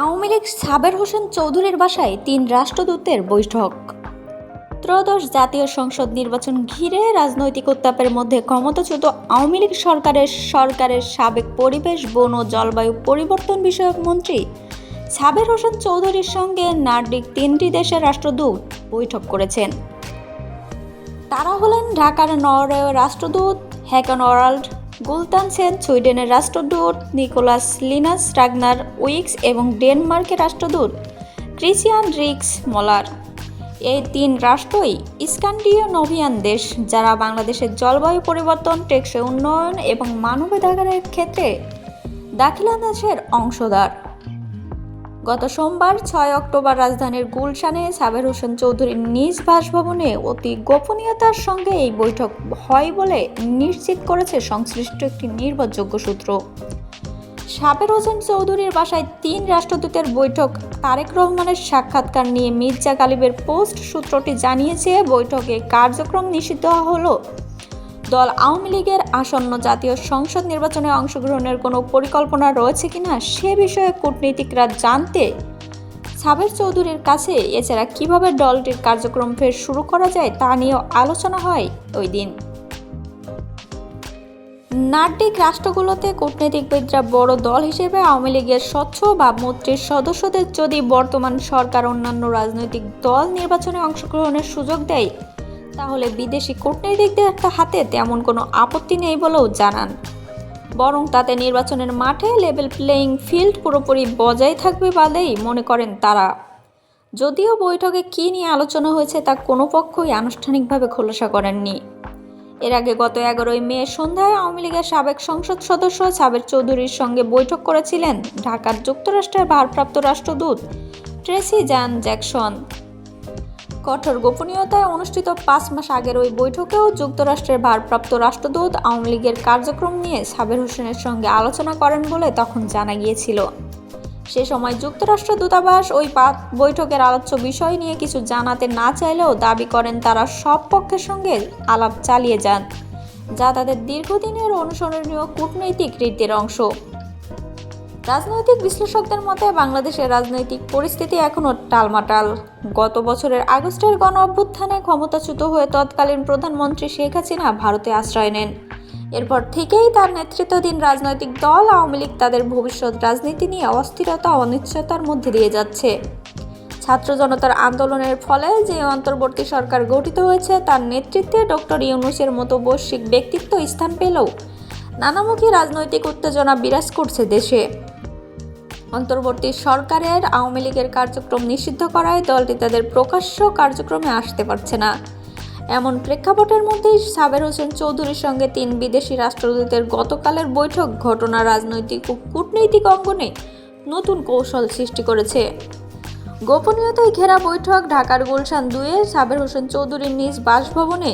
আওয়ামী লীগ সাবের হোসেন চৌধুরীর বাসায় তিন রাষ্ট্রদূতের বৈঠক। ত্রয়োদশ জাতীয় সংসদ নির্বাচন ঘিরে রাজনৈতিক উত্তাপের মধ্যে ক্ষমতাচ্যুত আওয়ামী লীগ সরকারের সরকারের সাবেক পরিবেশ, বন ও জলবায়ু পরিবর্তন বিষয়ক মন্ত্রী সাবের হোসেন চৌধুরীর সঙ্গে নার্ডিক তিনটি দেশের রাষ্ট্রদূত বৈঠক করেছেন। তারা হলেন ঢাকার নরওয়ে রাষ্ট্রদূত হ্যাকন ওরাল্ড গুলতান সেন, সুইডেনের রাষ্ট্রদূত নিকোলাস লিনাস রাগনার উইক্স এবং ডেনমার্কের রাষ্ট্রদূত ক্রিসিয়ান রিক্স মলার। এই তিন রাষ্ট্রই স্ক্যান্ডিয় নভিয়ান দেশ যারা বাংলাদেশের জলবায়ু পরিবর্তন, টেকসই উন্নয়ন এবং মানবাধিকারের ক্ষেত্রে দাখিলা দেশের অংশদার গত সোমবার ছয় অক্টোবর রাজধানীর গুলশানে সাবের হোসেন চৌধুরীর নিজ বাসভবনে অতি গোপনীয়তার সঙ্গে এই বৈঠক হয় বলে নিশ্চিত করেছে সংশ্লিষ্ট একটি নির্ভরযোগ্য সূত্র। সাবের হোসেন চৌধুরীর বাসায় তিন রাষ্ট্রদূতের বৈঠক, তারেক রহমানের সাক্ষাৎকার নিয়ে মির্জা গালিবের পোস্ট সূত্রটি জানিয়েছে, বৈঠকে কার্যক্রম নিষিদ্ধ হলো দল আওয়ামী লীগের আসন্ন জাতীয় সংসদ নির্বাচনে অংশগ্রহণের কোনো পরিকল্পনা রয়েছে কিনা সে বিষয়ে কূটনীতিকরা জানতে সাবের চৌধুরীর কাছে এছাড়া কীভাবে দলটির কার্যক্রম ফের শুরু করা যায় তা নিয়েও আলোচনা হয় ওই দিন। নার্ডিক রাষ্ট্রগুলোতে কূটনীতিকবিদরা বড় দল হিসেবে আওয়ামী লীগের স্বচ্ছ ভাবমূর্তির সদস্যদের যদি বর্তমান সরকার অন্যান্য রাজনৈতিক দল নির্বাচনে অংশগ্রহণের সুযোগ দেয় তাহলে বিদেশি কূটনৈতিকদের একটা হাতে তেমন কোনো আপত্তি নেই বলেও জানান। বরং তাতে নির্বাচনের মাঠে লেভেল প্লেয়িং ফিল্ড পুরোপুরি বজায় থাকবে বলেই মনে করেন তারা। যদিও বৈঠকে কী নিয়ে আলোচনা হয়েছে তা কোনো পক্ষই আনুষ্ঠানিকভাবে খোলাসা করেননি। এর আগে গত এগারোই মে সন্ধ্যায় আওয়ামী লীগের সাবেক সংসদ সদস্য সাবের চৌধুরীর সঙ্গে বৈঠক করেছিলেন ঢাকার যুক্তরাষ্ট্রের ভারপ্রাপ্ত রাষ্ট্রদূত ট্রেসি জ্যান জ্যাকসন। কঠোর গোপনীয়তায় অনুষ্ঠিত পাঁচ মাস আগের ওই বৈঠকেও যুক্তরাষ্ট্রের ভারপ্রাপ্ত রাষ্ট্রদূত আওয়ামী লীগের কার্যক্রম নিয়ে সাবের হোসেনের সঙ্গে আলোচনা করেন বলে তখন জানা গিয়েছিল। সে সময় যুক্তরাষ্ট্র দূতাবাস ওই বৈঠকের আলোচ্য বিষয় নিয়ে কিছু জানাতে না চাইলেও দাবি করেন তারা সব পক্ষের সঙ্গে আলাপ চালিয়ে যান, যা তাদের দীর্ঘদিনের অনুসরণীয় কূটনৈতিক রীতির অংশ। রাজনৈতিক বিশ্লেষকদের মতে, বাংলাদেশের রাজনৈতিক পরিস্থিতি এখনও টালমাটাল। গত বছরের আগস্টের গণ অভ্যুত্থানে ক্ষমতাচ্যুত হয়ে তৎকালীন প্রধানমন্ত্রী শেখ হাসিনা ভারতে আশ্রয় নেন। এরপর থেকেই তার নেতৃত্বাধীন রাজনৈতিক দল আওয়ামী লীগ তাদের ভবিষ্যৎ রাজনীতি নিয়ে অস্থিরতা অনিশ্চয়তার মধ্যে দিয়ে যাচ্ছে। ছাত্র জনতার আন্দোলনের ফলে যে অন্তর্বর্তী সরকার গঠিত হয়েছে, তার নেতৃত্বে ডক্টর ইউনুসের মতো বৈশ্বিক ব্যক্তিত্ব স্থান পেলেও নানামুখী রাজনৈতিক উত্তেজনা বিরাজ করছে দেশে। অন্তর্বর্তী সরকারের আওয়ামী লীগের কার্যক্রম নিষিদ্ধ করায় দলটি তাদের প্রকাশ্য কার্যক্রমে আসতে পারছে না। এমন প্রেক্ষাপটের মধ্যেই সাবের হোসেন চৌধুরীর সঙ্গে তিন বিদেশি রাষ্ট্রদূতের গতকালের বৈঠক ঘটনা, রাজনৈতিক ও কূটনৈতিক অঙ্গনে নতুন কৌশল সৃষ্টি করেছে। গোপনীয়তায় ঘেরা বৈঠক ঢাকার গুলশান দুয়ে সাবের হোসেন চৌধুরীর নিজ বাসভবনে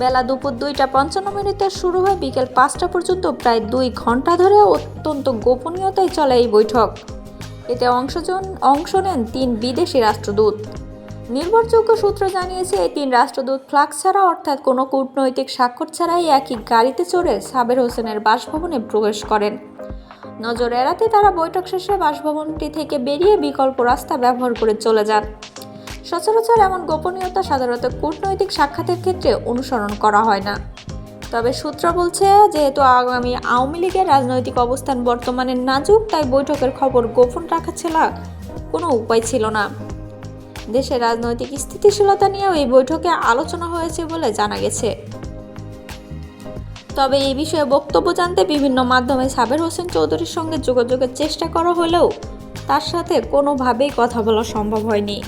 বেলা দুপুর দুইটা পঞ্চান্ন মিনিটে শুরু হয় বিকেল পাঁচটা পর্যন্ত প্রায় দুই ঘণ্টা ধরে অত্যন্ত গোপনীয়তায় চলে এই বৈঠক। এতে অংশজন অংশ নেন তিন বিদেশি রাষ্ট্রদূত। নির্ভরযোগ্য সূত্র জানিয়েছে, এই তিন রাষ্ট্রদূত ফ্লাক্স ছাড়া অর্থাৎ কোনো কূটনৈতিক স্বাক্ষর ছাড়াই একই গাড়িতে চড়ে সাবের হোসেনের বাসভবনে প্রবেশ করেন। নজর এড়াতে তারা বৈঠক শেষে বাসভবনটি থেকে বেরিয়ে বিকল্প রাস্তা ব্যবহার করে চলে যান। সচরাচর এমন গোপনীয়তা সাধারণত কূটনৈতিক সাক্ষাতের ক্ষেত্রে অনুসরণ করা হয় না। তবে সূত্র বলছে, যেহেতু আগামী আওয়ামী লীগের রাজনৈতিক অবস্থান বর্তমানে নাজুক, তাই বৈঠকের খবর গোপন রাখা ছাড়া কোনো উপায় ছিল না। দেশের রাজনৈতিক স্থিতিশীলতা নিয়েও এই বৈঠকে আলোচনা হয়েছে বলে জানা গেছে। তবে এই বিষয়ে বক্তব্য জানতে বিভিন্ন মাধ্যমে সাবের হোসেন চৌধুরীর সঙ্গে যোগাযোগের চেষ্টা করা হলেও তার সাথে কোনোভাবেই কথা বলা সম্ভব হয়নি।